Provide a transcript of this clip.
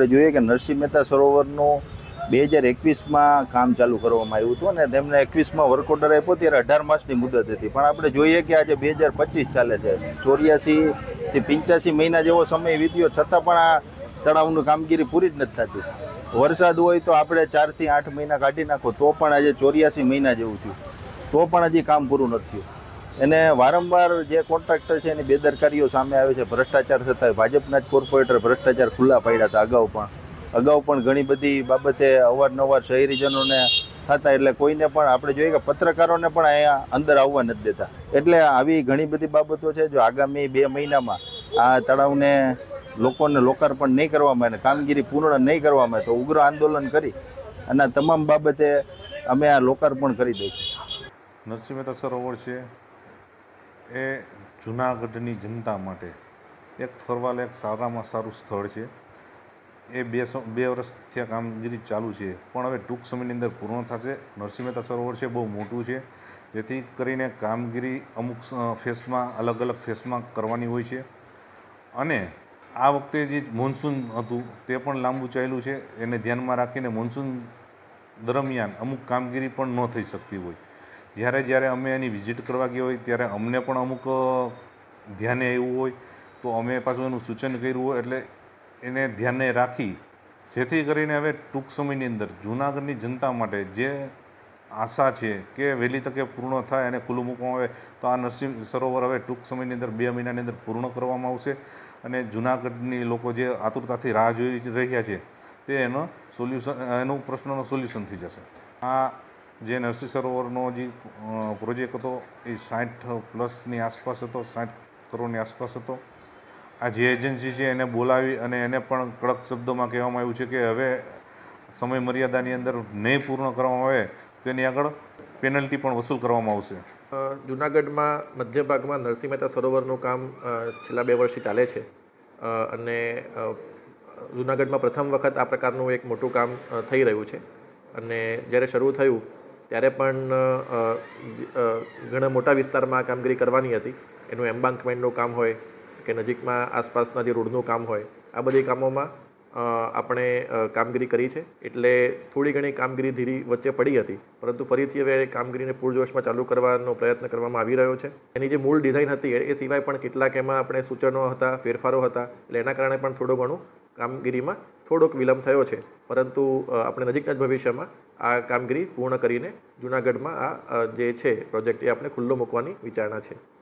આપણે જોઈએ કે નરસિંહ મહેતા સરોવરનું બે હજાર એકવીસમાં કામ ચાલુ કરવામાં આવ્યું હતું અને તેમને એકવીસમાં વર્ક ઓર્ડર આપ્યો ત્યારે અઢાર માસની મુદત હતી. પણ આપણે જોઈએ કે આજે બે હજાર પચીસ ચાલે છે. ચોર્યાસીથી પંચ્યાસી મહિના જેવો સમય વીત્યો, છતાં પણ આ તળાવનું કામગીરી પૂરી જ નથી થતી. વરસાદ હોય તો આપણે ચારથી આઠ મહિના કાઢી નાખો, તો પણ આજે ચોર્યાસી મહિના જેવું થયું. તો પણ હજી કામ પૂરું નથી થયું. એને વારંવાર જે કોન્ટ્રાક્ટર છે એની બેદરકારીઓ સામે આવે છે. ભ્રષ્ટાચાર થતા ભાજપના જ કોર્પોરેટર ભ્રષ્ટાચાર ખુલ્લા પાડ્યા હતા અગાઉ પણ. અગાઉ પણ ઘણી બધી બાબતે અવારનવાર શહેરીજનોને થતા એટલે કોઈને પણ આપણે જોઈએ કે પત્રકારોને પણ અહીંયા અંદર આવવા નથી દેતા. એટલે આવી ઘણી બધી બાબતો છે જો આગામી બે મહિનામાં આ તળાવને લોકોને લોકાર્પણ નહીં કરવામાં અને કામગીરી પૂર્ણ નહીં કરવામાં તો ઉગ્ર આંદોલન કરી અને તમામ બાબતે અમે આ લોકાર્પણ કરી દઈશું. નરસિંહ મહેતા સરોવર છે. એ જૂનાગઢની જનતા માટે એક ફરવાલાયક, સારામાં સારું સ્થળ છે. એ બે સો, બે વર્ષથી આ કામગીરી ચાલુ છે. પણ હવે ટૂંક સમયની અંદર પૂર્ણ થશે. નરસિંહ મહેતા સરોવર છે, બહુ મોટું છે. જેથી કરીને કામગીરી અમુક ફેસમાં, અલગ અલગ ફેસમાં કરવાની હોય છે. અને આ વખતે જે મોન્સૂન હતું, તે પણ લાંબુ ચાલ્યું છે. એને ધ્યાનમાં રાખીને મોન્સૂન દરમિયાન અમુક કામગીરી પણ ન થઈ શકતી હોય. જ્યારે જ્યારે અમે એની વિઝિટ કરવા ગયા હોય, ત્યારે અમને પણ અમુક ધ્યાને આવ્યું હોય, તો અમે પાછું એનું સૂચન કર્યું હોય, એટલે એને ધ્યાને રાખી, જેથી કરીને હવે ટૂંક સમયની અંદર જૂનાગઢની જનતા માટે જે આશા છે કે વહેલી તકે પૂર્ણ થાય અને ખુલ્લું મૂકવામાં આવે, તો આ નરસિંહ સરોવર હવે ટૂંક સમયની અંદર, બે મહિનાની અંદર પૂર્ણ કરવામાં આવશે. અને જૂનાગઢની લોકો જે આતુરતાથી રાહ જોઈ રહ્યા છે, તે એનો સોલ્યુશન એનું પ્રશ્નનો સોલ્યુશન થઈ જશે. આ જે નરસિંહ સરોવરનો જે પ્રોજેક્ટ હતો, એ સાઠ પ્લસની આસપાસ હતો, સાઠ કરોડની આસપાસ હતો. આ જે એજન્સી છે એને બોલાવી અને એને પણ કડક શબ્દોમાં કહેવામાં આવ્યું છે કે હવે સમય મર્યાદાની અંદર નહીં પૂર્ણ કરવામાં આવે, તો તેની આગળ પેનલ્ટી પણ વસૂલ કરવામાં આવશે. જુનાગઢમાં મધ્ય ભાગમાં નરસિંહ મહેતા સરોવરનું કામ છેલ્લા બે વર્ષથી ચાલે છે. અને જુનાગઢમાં પ્રથમ વખત આ પ્રકારનું એક મોટું કામ થઈ રહ્યું છે. અને જ્યારે શરૂ થયું ત્યારે પણ ઘણા મોટા વિસ્તારમાં આ કામગીરી કરવાની હતી. એનું એમ્બાંકમેન્ટનું કામ હોય કે નજીકમાં આસપાસના જે રોડનું કામ હોય, આ બધી કામોમાં આપણે કામગીરી કરી છે. એટલે થોડી ઘણી કામગીરી ધીરી વચ્ચે પડી હતી. પરંતુ ફરીથી હવે કામગીરીને પૂરજોશમાં ચાલુ કરવાનો પ્રયત્ન કરવામાં આવી રહ્યો છે. એની જે મૂળ ડિઝાઇન હતી, એ- સિવાય પણ કેટલાક એમાં આપણે સૂચનો હતા, ફેરફારો હતા. એટલે એના કારણે પણ થોડું ઘણું કામગીરીમાં થોડોક વિલંબ થયો છે. પરંતુ આપણે નજીકના જ ભવિષ્યમાં આ કામગીરી પૂર્ણ કરીને જૂનાગઢમાં આ જે છે, પ્રોજેક્ટ એ આપણે ખુલ્લો મૂકવાની વિચારણા છે.